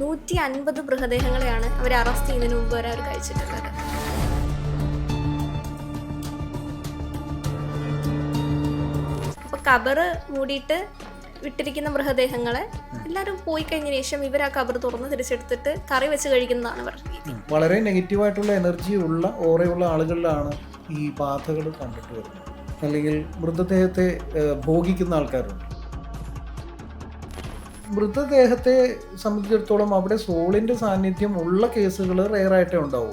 നൂറ്റി അൻപത് മൃതദേഹങ്ങളെയാണ് അവർ അറസ്റ്റ് ചെയ്യുന്നതിന് മുമ്പ് വരെ അവർ കഴിച്ചിട്ടുള്ളത്. അപ്പൊ കബറ് മൂടിയിട്ട് വിട്ടിരിക്കുന്ന മൃതദേഹങ്ങളെ എല്ലാവരും പോയി കഴിഞ്ഞ ശേഷം ഇവർ ആ കബർ തുറന്ന് തിരിച്ചെടുത്തിട്ട് കറി വെച്ച് കഴിക്കുന്നതാണ് ഇവരുടെ രീതി. വളരെ നെഗറ്റീവായിട്ടുള്ള എനർജി ഉള്ള ഓറയുള്ള ആളുകളിലാണ് ഈ പാതകൾ കണ്ടിട്ട് വരുന്നത്. അല്ലെങ്കിൽ മൃതദേഹത്തെ ഭോഗിക്കുന്ന ആൾക്കാരുണ്ട്. മൃതദേഹത്തെ സംബന്ധിച്ചിടത്തോളം അവിടെ സോളിന്റെ സാന്നിധ്യം ഉള്ള കേസുകൾ റെയറായിട്ടേ ഉണ്ടാവൂ.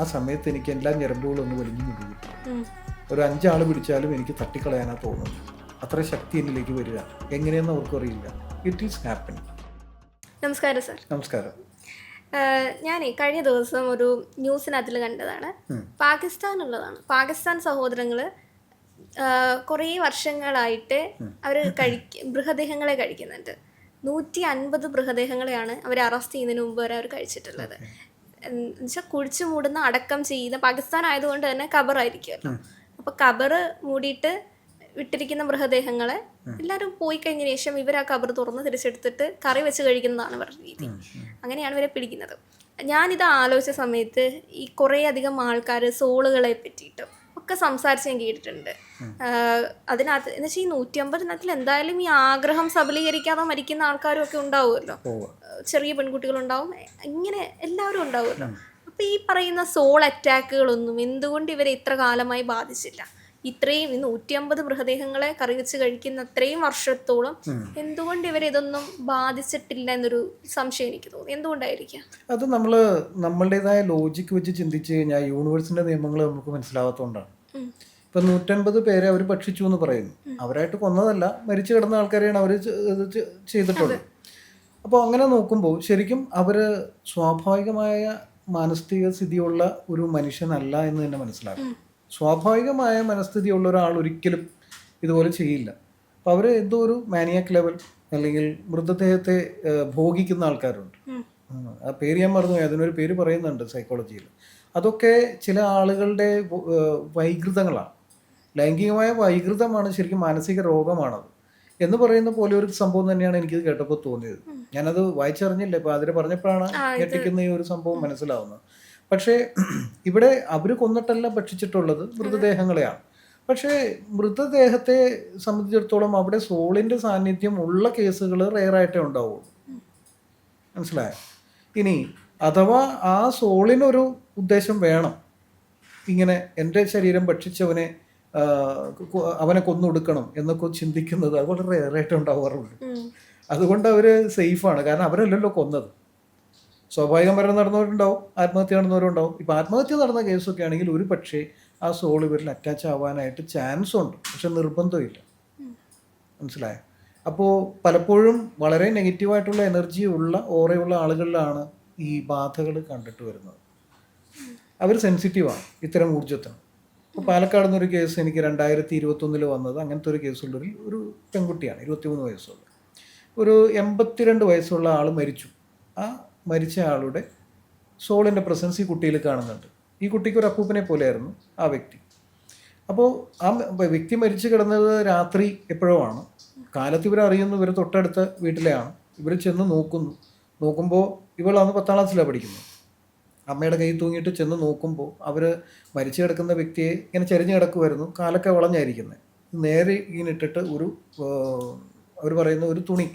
ആ സമയത്ത് എനിക്ക് എല്ലാ ഞരമ്പുകളും ഒന്ന് വലിഞ്ഞു മുഴുകും ഒരു അഞ്ചാൾ പിടിച്ചാലും എനിക്ക് തട്ടിക്കളയാനാ തോന്നുന്നു അത്ര ശക്തി എന്നിലേക്ക് വരിക. എങ്ങനെയെന്ന് അവർക്കും അറിയില്ല. ഇറ്റ് ഈസ് ഹാപ്പൻ നമസ്കാരം സാർ. നമസ്കാരം. ഞാൻ കഴിഞ്ഞ ദിവസം ഒരു ന്യൂസിനകത്തിൽ കണ്ടതാണ്. പാകിസ്ഥാൻ പാകിസ്ഥാനുള്ളതാണ്. പാകിസ്ഥാൻ സഹോദരങ്ങൾ കുറേ വർഷങ്ങളായിട്ട് അവർ കഴിക്ക മൃതദേഹങ്ങളെ കഴിക്കുന്നുണ്ട്. നൂറ്റി അൻപത് മൃതദേഹങ്ങളെയാണ് അവർ അറസ്റ്റ് ചെയ്യുന്നതിന് മുമ്പ് വരെ അവർ കഴിച്ചിട്ടുള്ളത്. എന്നുവെച്ചാൽ കുഴിച്ചു മൂടുന്ന അടക്കം ചെയ്യുന്ന പാകിസ്ഥാൻ ആയതുകൊണ്ട് തന്നെ കബറായിരിക്കുമല്ലോ അപ്പോൾ കബറ് മൂടിയിട്ട് വിട്ടിരിക്കുന്ന മൃതദേഹങ്ങളെ എല്ലാവരും പോയി കഴിഞ്ഞ ശേഷം ഇവർ ആ കബർ തുറന്ന് തിരിച്ചെടുത്തിട്ട് കറി വെച്ച് കഴിക്കുന്നതാണ് ഇവരുടെ രീതി. അങ്ങനെയാണ് ഇവരെ പിടിക്കുന്നത്. ഞാനിത് ആലോചിച്ച സമയത്ത് ഈ കുറേ അധികം ആൾക്കാർ സോളുകളെ പറ്റിയിട്ടും ഒക്കെ സംസാരിച്ച് ഞാൻ കേട്ടിട്ടുണ്ട്. അതിനകത്ത് എന്ന് വെച്ചാൽ ഈ നൂറ്റിയമ്പതിനകത്തിൽ എന്തായാലും ഈ ആഗ്രഹം സബലീകരിക്കാതെ മരിക്കുന്ന ആൾക്കാരും ഒക്കെ ഉണ്ടാവുമല്ലോ. ചെറിയ പെൺകുട്ടികളുണ്ടാവും. ഇങ്ങനെ എല്ലാവരും ഉണ്ടാവുമല്ലോ. അപ്പൊ ഈ പറയുന്ന സോൾ അറ്റാക്കുകളൊന്നും എന്തുകൊണ്ട് ഇവരെ ഇത്ര കാലമായി ബാധിച്ചില്ല? ഇത്രയും ഈ നൂറ്റിയമ്പത് മൃതദേഹങ്ങളെ കറി വെച്ച് കഴിക്കുന്ന അത്രയും വർഷത്തോളം എന്തുകൊണ്ട് ഇവരെ ഇതൊന്നും ബാധിച്ചിട്ടില്ല എന്നൊരു സംശയം എനിക്ക് തോന്നി. എന്തുകൊണ്ടായിരിക്കാം? അത് നമ്മൾ നമ്മളുടേതായ ലോജിക്ക് വെച്ച് ചിന്തിച്ച് കഴിഞ്ഞാൽ യൂണിവേഴ്സിന്റെ നിയമങ്ങൾ നമുക്ക് മനസ്സിലാവാത്തതുകൊണ്ടാണ്. ഇപ്പം നൂറ്റൻപത് പേരെ അവർ ഭക്ഷിച്ചു എന്ന് പറയുന്നു. അവരായിട്ട് കൊന്നതല്ല മരിച്ചു കിടന്ന ആൾക്കാരെയാണ് അവർ ചെയ്തിട്ടുള്ളത്. അപ്പോൾ അങ്ങനെ നോക്കുമ്പോൾ ശരിക്കും അവർ സ്വാഭാവികമായ മാനസിക സ്ഥിതിയുള്ള ഒരു മനുഷ്യനല്ല എന്ന് തന്നെ മനസ്സിലാക്കും സ്വാഭാവികമായ മനസ്ഥിതിയുള്ള ഒരാൾ ഒരിക്കലും ഇതുപോലെ ചെയ്യില്ല. അപ്പോൾ അവർ എന്തോ ഒരു മാനിയാക് ലെവൽ അല്ലെങ്കിൽ മൃതദേഹത്തെ ഭോഗിക്കുന്ന ആൾക്കാരുണ്ട്. ആ പേര് ഞാൻ പറഞ്ഞു. അതിനൊരു പേര് പറയുന്നുണ്ട് സൈക്കോളജിയിൽ അതൊക്കെ ചില ആളുകളുടെ വൈകൃതങ്ങളാണ്. ലൈംഗികമായ വൈകൃതമാണ് ശരിക്കും മാനസിക രോഗമാണത്. എന്ന് പറയുന്ന പോലെ ഒരു സംഭവം തന്നെയാണ് എനിക്കിത് കേട്ടപ്പോൾ തോന്നിയത്. ഞാനത് വായിച്ചറിഞ്ഞില്ല. ഇപ്പം അതിൽ പറഞ്ഞപ്പോഴാണ് ഞെട്ടിക്കുന്ന ഈ ഒരു സംഭവം മനസ്സിലാവുന്നത്. പക്ഷേ ഇവിടെ അവർ കൊന്നിട്ടല്ല ഭക്ഷിച്ചിട്ടുള്ളത് മൃതദേഹങ്ങളെയാണ്. പക്ഷേ മൃതദേഹത്തെ സംബന്ധിച്ചിടത്തോളം അവിടെ സോളിന്റെ സാന്നിധ്യം ഉള്ള കേസുകൾ റെയറായിട്ടേ ഉണ്ടാവുള്ളൂ. മനസ്സിലായോ? ഇനി അഥവാ ആ സോളിനൊരു ഉദ്ദേശം വേണം. ഇങ്ങനെ എന്റെ ശരീരം ഭക്ഷിച്ചവനെ അവനെ കൊന്നു അവനെ കൊന്നൊടുക്കണം എന്നൊക്കെ ചിന്തിക്കുന്നത് അത് വളരെ ഏറെയായിട്ട് ഉണ്ടാവാറുണ്ട്. അതുകൊണ്ട് അവർ സേഫാണ്. കാരണം അവരല്ലല്ലോ കൊന്നത്. സ്വാഭാവികം മരണം നടന്നവരുണ്ടാവും ആത്മഹത്യ നടന്നവരുണ്ടാവും. ഇപ്പം ആത്മഹത്യ നടന്ന കേസൊക്കെ ആണെങ്കിൽ ഒരു പക്ഷേ ആ സോൾ ഇവരിൽ അറ്റാച്ച് ആവാനായിട്ട് ചാൻസ് ഉണ്ട്. പക്ഷെ നിർബന്ധമില്ല. മനസ്സിലായോ? അപ്പോൾ പലപ്പോഴും വളരെ നെഗറ്റീവായിട്ടുള്ള എനർജി ഉള്ള ഓറയുള്ള ആളുകളിലാണ് ഈ ബാധകൾ കണ്ടിട്ട് വരുന്നത്. അവർ സെൻസിറ്റീവാണ് ഇത്തരം ഊർജത്തിന്. ഇപ്പോൾ പാലക്കാട് നിന്നൊരു കേസ് എനിക്ക് രണ്ടായിരത്തി ഇരുപത്തൊന്നിൽ വന്നത് അങ്ങനത്തെ ഒരു കേസുള്ളൊരു ഒരു പെൺകുട്ടിയാണ് ഇരുപത്തിമൂന്ന് വയസ്സുള്ള. ഒരു എൺപത്തിരണ്ട് വയസ്സുള്ള ആൾ മരിച്ചു. ആ മരിച്ച ആളുടെ സോളിന്റെ പ്രസൻസ് ഈ കുട്ടിയിൽ കാണുന്നുണ്ട്. ഈ കുട്ടിക്ക് ഒരു അപ്പൂപ്പനെ പോലെയായിരുന്നു ആ വ്യക്തി. അപ്പോൾ ആ വ്യക്തി മരിച്ചു കിടന്നത് രാത്രി എപ്പോഴോ ആണ്. കാലത്ത് ഇവർ അറിയുന്നു ഇവർ തൊട്ടടുത്ത വീട്ടിലെയാണ്. ഇവർ ചെന്ന് നോക്കുന്നു. നോക്കുമ്പോൾ ഇവൾ അന്ന് പത്താം ക്ലാസ്സിലാണ് പഠിക്കുന്നത്. അമ്മയുടെ കൈ തൂങ്ങിയിട്ട് ചെന്ന് നോക്കുമ്പോൾ അവർ മരിച്ചു കിടക്കുന്ന വ്യക്തിയെ ഇങ്ങനെ ചെരിഞ്ഞ് കിടക്കുമായിരുന്നു കാലൊക്കെ വളഞ്ഞായിരിക്കുന്നത് നേരെ ഇങ്ങനെ ഇട്ടിട്ട് ഒരു അവർ പറയുന്ന ഒരു തുണി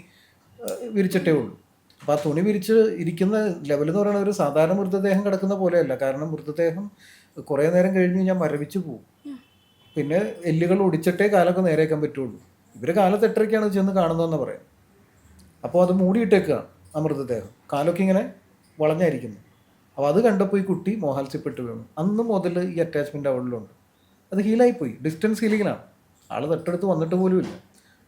വിരിച്ചിട്ടേ ഉള്ളൂ. അപ്പോൾ ആ തുണി വിരിച്ച് ഇരിക്കുന്ന ലെവൽ എന്ന് പറയുന്നത് ഒരു സാധാരണ മൃതദേഹം കിടക്കുന്ന പോലെയല്ല. കാരണം മൃതദേഹം കുറേ നേരം കഴിഞ്ഞ് ഞാൻ മരവിച്ച് പോകും പിന്നെ എല്ലുകൾ ഒടിച്ചിട്ടേ കാലൊക്കെ നേരേക്കാൻ പറ്റുള്ളൂ. ഇവർ കാലത്ത് എട്ടരയ്ക്കാണ് ചെന്ന് കാണുന്നതെന്ന് പറയാം. അപ്പോൾ അത് മൂടിയിട്ടേക്കുകയാണ് ആ മൃതദേഹം കാലൊക്കെ ഇങ്ങനെ വളഞ്ഞായിരിക്കുന്നു. അപ്പോൾ അത് കണ്ടപ്പോൾ ഈ കുട്ടി മോഹാത്സ്യപ്പെട്ട് വീണു. അന്ന് മുതൽ ഈ അറ്റാച്ച്മെന്റ് അവളിലുണ്ട്. അത് ഹീലായിപ്പോയി. ഡിസ്റ്റൻസ് ഹീലിങ്ങിലാണ് ആൾ തൊട്ടടുത്ത് വന്നിട്ട് പോലും ഇല്ല.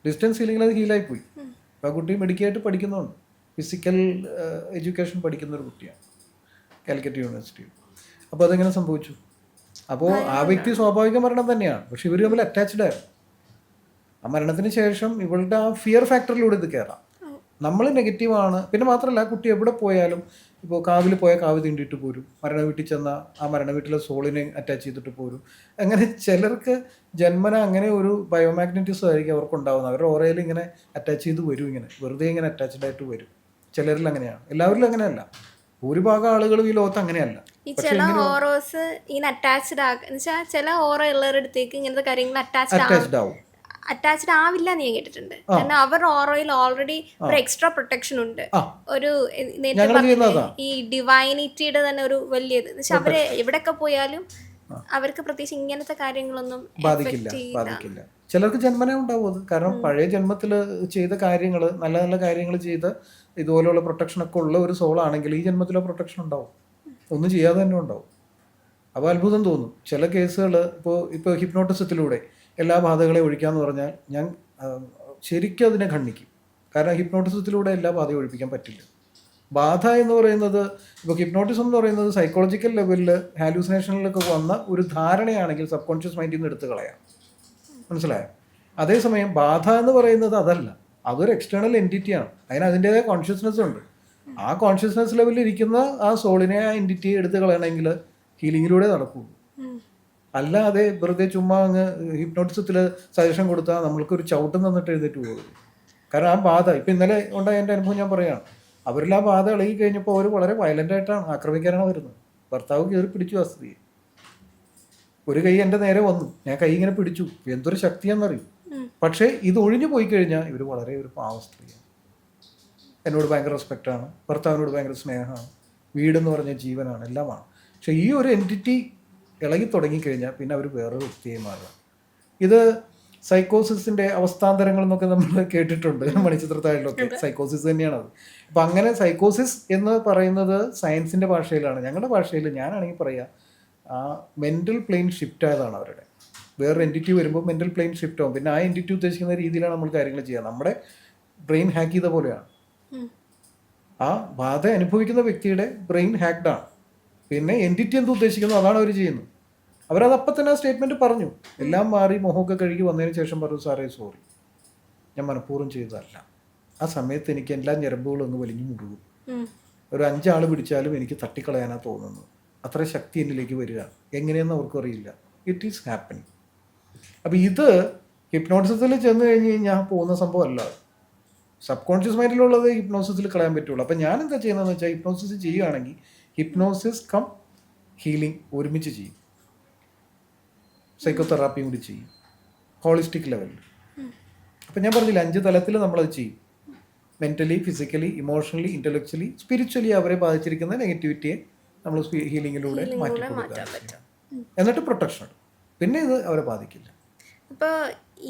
ഡിസ്റ്റൻസ് ഹീലിങ്ങിൽ അത് ഹീലായിപ്പോയി. അപ്പോൾ ആ കുട്ടി മെഡിക്കലായിട്ട് പഠിക്കുന്നുണ്ട്. ഫിസിക്കൽ എഡ്യൂക്കേഷൻ പഠിക്കുന്ന ഒരു കുട്ടിയാണ്. കാലിക്കറ്റ് യൂണിവേഴ്സിറ്റിയിൽ അപ്പോൾ അതെങ്ങനെ സംഭവിച്ചു? അപ്പോൾ ആ വ്യക്തി സ്വാഭാവിക മരണം തന്നെയാണ്. പക്ഷെ ഇവർ തമ്മിൽ അറ്റാച്ച്ഡ് ആയിരുന്നു. ആ മരണത്തിന് ശേഷം ഇവളുടെ ആ ഫിയർ ഫാക്ടറിലൂടെ ഇത് കയറാം നമ്മൾ നെഗറ്റീവാണ് പിന്നെ മാത്രമല്ല കുട്ടി എവിടെ പോയാലും ഇപ്പോൾ കാവിൽ പോയ കാവ് തീണ്ടിയിട്ട് പോരും. മരണ വീട്ടിൽ ചെന്ന ആ മരണ വീട്ടിലെ സോളിനെ അറ്റാച്ച് ചെയ്തിട്ട് പോരും. അങ്ങനെ ചിലർക്ക് ജന്മന അങ്ങനെ ഒരു ബയോമാഗ്നറ്റിസം ആയിരിക്കും അവർക്ക് ഉണ്ടാവുന്നത് അവരുടെ ഓറയിൽ ഇങ്ങനെ അറ്റാച്ച് ചെയ്ത് വരും ഇങ്ങനെ. വെറുതെ ഇങ്ങനെ അറ്റാച്ച്ഡ് ആയിട്ട് വരും. ചിലരിൽ അങ്ങനെയാണ്. എല്ലാവരിലും അങ്ങനെയല്ല. ഭൂരിഭാഗം ആളുകളും ഈ ലോകത്ത് അങ്ങനെയല്ല. ഈ ചില ഓറോസ് ഇങ്ങനെ അറ്റാച്ച്ഡ് ആകും ചില ഓറോ ഉള്ളവരുടെ അടുത്തേക്ക് ഇങ്ങനത്തെ കാര്യങ്ങൾ അറ്റാച്ച്ഡ് ആവും. അറ്റാച്ച്ഡ് ആവില്ല എന്ന് ഞാൻ കേട്ടിട്ടുണ്ട്. കാരണം അവരുടെ ഓറോയിൽ ഓൾറെഡി ഒരു എക്സ്ട്രാ പ്രൊട്ടക്ഷൻ ഉണ്ട്. ഒരു നേരത്തെ. ഈ ഡിവൈനിറ്റിയുടെ തന്നെ ഒരു വലിയത് ഇത്. പക്ഷെ അവർ എവിടെയൊക്കെ പോയാലും അവർക്ക് പ്രത്യേകിച്ച് ഇങ്ങനത്തെ കാര്യങ്ങളൊന്നും ബാധിക്കില്ല ബാധിക്കില്ല. ചിലർക്ക് ജന്മനെ ഉണ്ടാവും അത്. കാരണം പഴയ ജന്മത്തിൽ ചെയ്ത കാര്യങ്ങൾ നല്ല നല്ല കാര്യങ്ങൾ ചെയ്ത് ഇതുപോലെയുള്ള പ്രൊട്ടക്ഷൻ ഒക്കെ ഉള്ള ഒരു സോൾ ആണെങ്കിൽ ഈ ജന്മത്തിലോ പ്രൊട്ടക്ഷൻ ഉണ്ടാവും. ഒന്നും ചെയ്യാതെ തന്നെ ഉണ്ടാവും. അപ്പോൾ അത്ഭുതം തോന്നും. ചില കേസുകൾ ഇപ്പോൾ ഇപ്പോൾ ഹിപ്നോട്ടിസത്തിലൂടെ എല്ലാ ബാധകളെയും ഒഴിക്കാമെന്ന് പറഞ്ഞാൽ ഞാൻ ശരിക്കും അതിനെ ഖണ്ഡിക്കും. കാരണം ഹിപ്നോട്ടിസത്തിലൂടെ എല്ലാ ബാധയും ഒഴിപ്പിക്കാൻ പറ്റില്ല. ബാധ എന്ന് പറയുന്നത് ഇപ്പോൾ ഹിപ്നോട്ടിസം എന്ന് പറയുന്നത് സൈക്കോളജിക്കൽ ലെവലിൽ ഹാലൂസിനേഷനിലൊക്കെ വന്ന ഒരു ധാരണയാണെങ്കിൽ സബ് കോൺഷ്യസ് മൈൻഡിൽ നിന്ന് എടുത്ത് കളയാം. മനസ്സിലായോ? അതേസമയം ബാധ എന്ന് പറയുന്നത് അതല്ല. അതൊരു എക്സ്റ്റേണൽ എന്റിറ്റിയാണ് അതിന് അതിന്റേതായ കോൺഷ്യസ്നെസ് ഉണ്ട്. ആ കോൺഷ്യസ്നെസ് ലെവലിൽ ഇരിക്കുന്ന ആ സോളിനെ ആ എന്റിറ്റിയെ എടുത്ത് കളയണമെങ്കിൽ ഹീലിങ്ങിലൂടെ നടക്കുള്ളൂ. അല്ലാതെ വെറുതെ ചുമ്മാ അങ്ങ് ഹിപ്നോട്ടിസത്തിൽ സജഷൻ കൊടുത്താൽ നമ്മൾക്കൊരു ചവിട്ടം തന്നിട്ട് എഴുതിട്ട് പോകും. കാരണം ആ ബാധ ഇപ്പം ഇന്നലെ ഉണ്ടായ എന്റെ അനുഭവം ഞാൻ പറയുകയാണ് അവരിൽ ആ ബാധ ഇളകി കഴിഞ്ഞപ്പോൾ അവർ വളരെ വയലന്റ് ആയിട്ടാണ് ആക്രമിക്കാനാണ് വരുന്നത്. ഭർത്താവ് കയറി പിടിച്ചു ആ സ്ത്രീയെ. ഒരു കൈ എന്റെ നേരെ വന്നു. ഞാൻ കൈ ഇങ്ങനെ പിടിച്ചു. എന്തൊരു ശക്തിയാണെന്നറിയും? പക്ഷേ ഇത് ഒഴിഞ്ഞു പോയി കഴിഞ്ഞാൽ ഇവർ വളരെ ഒരു പാവ സ്ത്രീയാണ്. എന്നോട് ഭയങ്കര റെസ്പെക്റ്റാണ് ഭർത്താവിനോട് ഭയങ്കര സ്നേഹമാണ്. വീടെന്ന് പറഞ്ഞ ജീവനാണ്. എല്ലാമാണ്. പക്ഷേ ഈ ഒരു എന്റിറ്റി ഇളകി തുടങ്ങിക്കഴിഞ്ഞാൽ പിന്നെ അവർ വേറൊരു വ്യക്തിയായി മാറുക. ഇത് സൈക്കോസിസിന്റെ അവസ്ഥാന്തരങ്ങൾ എന്നൊക്കെ നമ്മൾ കേട്ടിട്ടുണ്ട്. മണിച്ചിത്രത്താഴിലൊക്കെ. സൈക്കോസിസ് തന്നെയാണ് അത് അപ്പം അങ്ങനെ സൈക്കോസിസ് എന്ന് പറയുന്നത് സയൻസിന്റെ ഭാഷയിലാണ്. ഞങ്ങളുടെ ഭാഷയിൽ ഞാനാണെങ്കിൽ പറയുക ആ മെന്റൽ പ്ലെയിൻ ഷിഫ്റ്റ് ആയതാണ് അവരുടെ. വേറൊരു എന്റിറ്റി വരുമ്പോൾ മെന്റൽ പ്ലെയിൻ ഷിഫ്റ്റ് ആവും. പിന്നെ ആ എന്റിറ്റി ഉദ്ദേശിക്കുന്ന രീതിയിലാണ് നമ്മൾ കാര്യങ്ങൾ ചെയ്യുക. നമ്മുടെ ബ്രെയിൻ ഹാക്ക് ചെയ്ത പോലെയാണ്. ആ ബാധ അനുഭവിക്കുന്ന വ്യക്തിയുടെ ബ്രെയിൻ ഹാക്ഡ് ആണ്. പിന്നെ എന്റിറ്റി എന്ത് ഉദ്ദേശിക്കുന്നു? അതാണ് അവർ ചെയ്യുന്നത്. അവരത് അപ്പം തന്നെ ആ സ്റ്റേറ്റ്മെന്റ് പറഞ്ഞു. എല്ലാം മാറി മുഖമൊക്കെ കഴുകി വന്നതിന് ശേഷം പറഞ്ഞു സാറേ സോറി ഞാൻ മനഃപൂർവം ചെയ്തതല്ല. ആ സമയത്ത് എനിക്ക് എല്ലാ ഞരമ്പുകളും അങ്ങ് വലിഞ്ഞു മുഴുകും ഒരു അഞ്ചാൾ പിടിച്ചാലും എനിക്ക് തട്ടിക്കളയാനാണ് തോന്നുന്നത്. അത്ര ശക്തി എന്നിലേക്ക് വരിക. എങ്ങനെയെന്ന് അവർക്കും അറിയില്ല. ഇറ്റ് ഈസ് ഹാപ്പനിങ് അപ്പോൾ ഇത് ഹിപ്നോട്ടിസത്തിൽ ചെന്ന് കഴിഞ്ഞ് കഴിഞ്ഞാൽ പോകുന്ന അല്ല. സബ് കോൺഷ്യസ് മൈൻഡിലുള്ളത് ഹിപ്നോസിസിൽ കളയാൻ പറ്റുള്ളൂ. അപ്പം ഞാൻ എന്താ ചെയ്യുന്നതെന്ന് വെച്ചാൽ ഹിപ്നോസിസ് ചെയ്യുകയാണെങ്കിൽ ഹിപ്നോസിസ് കം ഹീലിംഗ് ഒരുമിച്ച് ചെയ്യും. സൈക്കോതെറാപ്പിയും കൂടി ചെയ്യും. ഹോളിസ്റ്റിക് ലെവലിൽ അപ്പം ഞാൻ പറഞ്ഞില്ല അഞ്ച് തലത്തിൽ നമ്മളത് ചെയ്യും. Mentally physically emotionally intellectually spiritually അവരെ ബാധിച്ചിരിക്കുന്ന നെഗറ്റിവിറ്റിയെ നമ്മൾ ഹീലിങ്ങിലൂടെ മാറ്റി എന്നിട്ട് പ്രൊട്ടക്ഷൻ പിന്നെ ഇത് അവരെ ബാധിക്കില്ല. അപ്പോൾ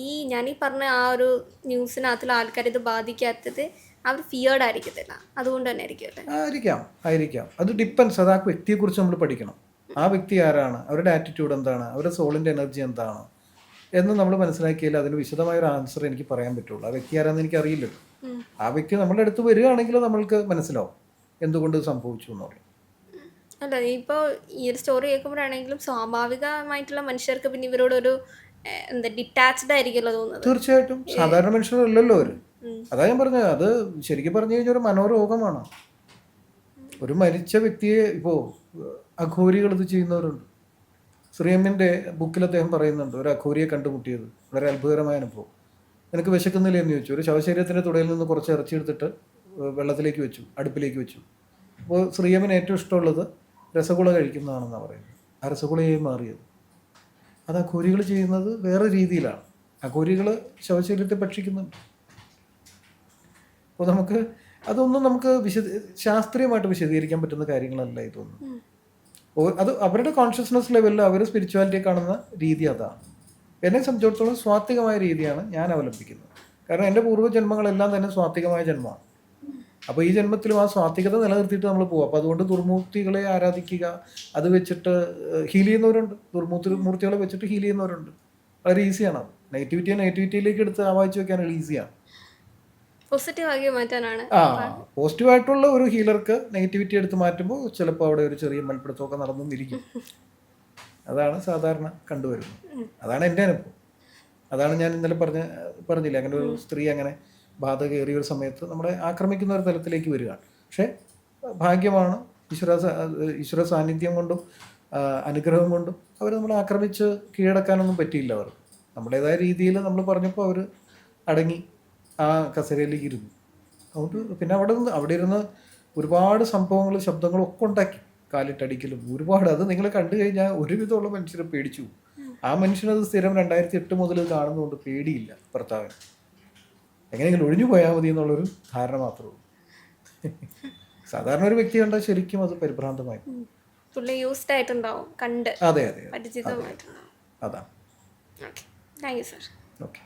ഈ ഞാൻ ഈ പറഞ്ഞ ആ ഒരു ന്യൂസിനകത്തുള്ള ആൾക്കാർ ഇത് ബാധിക്കാത്തത് അവർ ഫിയേർഡ് ആയിരിക്കത്തില്ല. അതുകൊണ്ട് തന്നെ ആയിരിക്കും അല്ലേ ആയിരിക്കാം ആയിരിക്കാം. അത് ഡിപ്പെൻസ് അത് ആ വ്യക്തിയെക്കുറിച്ച് നമ്മൾ പഠിക്കണം. ആ വ്യക്തി ആരാണ്? അവരുടെ ആറ്റിറ്റ്യൂഡ് എന്താണ്? അവരുടെ സോളിന്റെ എനർജി എന്താണ്? എന്ന് നമ്മൾ മനസ്സിലാക്കിയാൽ അതിന് വിശദമായ ഒരു ആൻസർ എനിക്ക് പറയാൻ പറ്റുള്ളൂ. ആ വ്യക്തി ആരാന്ന് എനിക്ക് അറിയില്ലല്ലോ. ആ വ്യക്തി നമ്മുടെ അടുത്ത് വരികയാണെങ്കിൽ നമ്മൾക്ക് മനസ്സിലാവും എന്തുകൊണ്ട് സംഭവിച്ചു എന്നുള്ളത് അല്ല ഇപ്പോൾ ഈ ഒരു സ്റ്റോറി കേൾക്കുമ്പോഴാണെങ്കിലും സ്വാഭാവികമായിട്ടുള്ള മനുഷ്യർക്ക് പിന്നെ ഇവരോടൊരു എന്താ ഡിറ്റാച്ച്ഡ് ആയിരിക്കുമല്ലോ തോന്നുന്നത്. തീർച്ചയായിട്ടും. സാധാരണ മനുഷ്യരല്ലല്ലോ അവർ. അതാ ഞാൻ പറഞ്ഞത്. അത് ശരിക്കും പറഞ്ഞു കഴിഞ്ഞാൽ ഒരു മനോരോഗമാണ്. ഒരു മരിച്ച വ്യക്തിയെ ഇപ്പോ അഘോരികൾ ഇത് ചെയ്യുന്നവരുണ്ട്. ശ്രീയമ്മിന്റെ ബുക്കിൽ അദ്ദേഹം പറയുന്നുണ്ട് ഒരു അഘോരിയെ കണ്ടുമുട്ടിയത്. വളരെ അത്ഭുതകരമായ അനുഭവം. എനിക്ക് വിശക്കുന്നില്ല എന്ന് ചോദിച്ചു. ഒരു ശവശരീരത്തിന്റെ തുടയിൽ നിന്ന് കുറച്ച് ഇറച്ചി എടുത്തിട്ട് വെള്ളത്തിലേക്ക് വെച്ചു അടുപ്പിലേക്ക് വെച്ചു. അപ്പോൾ ശ്രീയമ്മിന് ഏറ്റവും ഇഷ്ടമുള്ളത് രസഗുള കഴിക്കുന്നതാണെന്നാണ് പറയുന്നത്. ആ രസഗുളയായി മാറിയത്. അത് അഘോരികൾ ചെയ്യുന്നത് വേറെ രീതിയിലാണ്. അഘോരികൾ ശവശരീരത്തെ ഭക്ഷിക്കുന്നുണ്ട്. അപ്പോൾ നമുക്ക് അതൊന്നും നമുക്ക് വിശദ ശാസ്ത്രീയമായിട്ട് വിശദീകരിക്കാൻ പറ്റുന്ന കാര്യങ്ങളല്ല ഇതൊന്നും അത് അവരുടെ കോൺഷ്യസ്നെസ് ലെവലിൽ അവർ സ്പിരിച്വാലിറ്റി കാണുന്ന രീതി അതാണ് എന്നെ സംബന്ധിച്ചിടത്തോളം സ്വാത്വികമായ രീതിയാണ് ഞാൻ അവലംബിക്കുന്നത്. കാരണം എന്റെ പൂർവജന്മങ്ങളെല്ലാം തന്നെ സ്വാത്വികമായ ജന്മമാണ്. അപ്പോൾ ഈ ജന്മത്തിലും ആ സ്വാത്വികത നിലനിർത്തിയിട്ട് നമ്മൾ പോകും അപ്പോൾ അതുകൊണ്ട് ദുർമൂർത്തികളെ ആരാധിക്കുക അത് വെച്ചിട്ട് ഹീൽ ചെയ്യുന്നവരുണ്ട്. ദുർമൂർത്തി മൂർത്തികളെ വെച്ചിട്ട് ഹീൽ ചെയ്യുന്നവരുണ്ട്. വളരെ ഈസിയാണ് അത്. നെഗറ്റിവിറ്റിയെ നെഗറ്റിവിറ്റിയിലേക്ക് എടുത്ത് ആവാഹിച്ച് വെക്കാനുള്ള ഈസിയാണ് പോസിറ്റീവ് ആയിട്ടുള്ള മാറ്റാനാണ്. ആ പോസിറ്റീവായിട്ടുള്ള ഒരു ഹീലർക്ക് നെഗറ്റിവിറ്റി എടുത്ത് മാറ്റുമ്പോൾ ചിലപ്പോൾ അവിടെ ഒരു ചെറിയ മൽപ്പിടുത്തമൊക്കെ നടന്നിരിക്കും അതാണ് സാധാരണ കണ്ടുവരുന്നത്. അതാണ് എന്റെ അനുഭവം. അതാണ് ഞാൻ ഇന്നലെ പറഞ്ഞ പറഞ്ഞില്ല അങ്ങനെ ഒരു സ്ത്രീ അങ്ങനെ ബാധ കയറിയ ഒരു സമയത്ത് നമ്മളെ ആക്രമിക്കുന്ന ഒരു തലത്തിലേക്ക് വരികയാണ് പക്ഷേ ഭാഗ്യമാണ് ഈശ്വര ഈശ്വര സാന്നിധ്യം കൊണ്ടും അനുഗ്രഹം കൊണ്ടും അവർ നമ്മളെ ആക്രമിച്ച് കീഴടക്കാനൊന്നും പറ്റിയില്ല അവർ നമ്മുടേതായ രീതിയിൽ നമ്മൾ പറഞ്ഞപ്പോൾ അവർ അടങ്ങി. ആ കസേരയിലേക്ക് ഇരുന്നു അതുകൊണ്ട് പിന്നെ അവിടെ നിന്ന് അവിടെ ഇരുന്ന് ഒരുപാട് സംഭവങ്ങൾ ശബ്ദങ്ങളും ഒക്കെ ഉണ്ടാക്കി. കാലിട്ടടിക്കലും ഒരുപാട്. അത് നിങ്ങൾ കണ്ടു കഴിഞ്ഞാൽ ഒരുവിധമുള്ള മനുഷ്യരെ പേടിച്ചു. ആ മനുഷ്യനത് സ്ഥിരം രണ്ടായിരത്തി എട്ട് മുതൽ കാണുന്നതുകൊണ്ട് പേടിയില്ല ഭർത്താവിന്. എങ്ങനെയെങ്കിലും ഒഴിഞ്ഞു പോയാൽ മതി എന്നുള്ളൊരു ധാരണ മാത്രമേ ഉള്ളൂ. സാധാരണ ഒരു വ്യക്തി കണ്ടാൽ ശരിക്കും അത് പരിഭ്രാന്തമായി. പുള്ളി യൂസ്ഡ് ആയിട്ടുണ്ടാവും. കണ്ട്. അതെ അതെ അതാ. അതാണ്. Thank you sir okay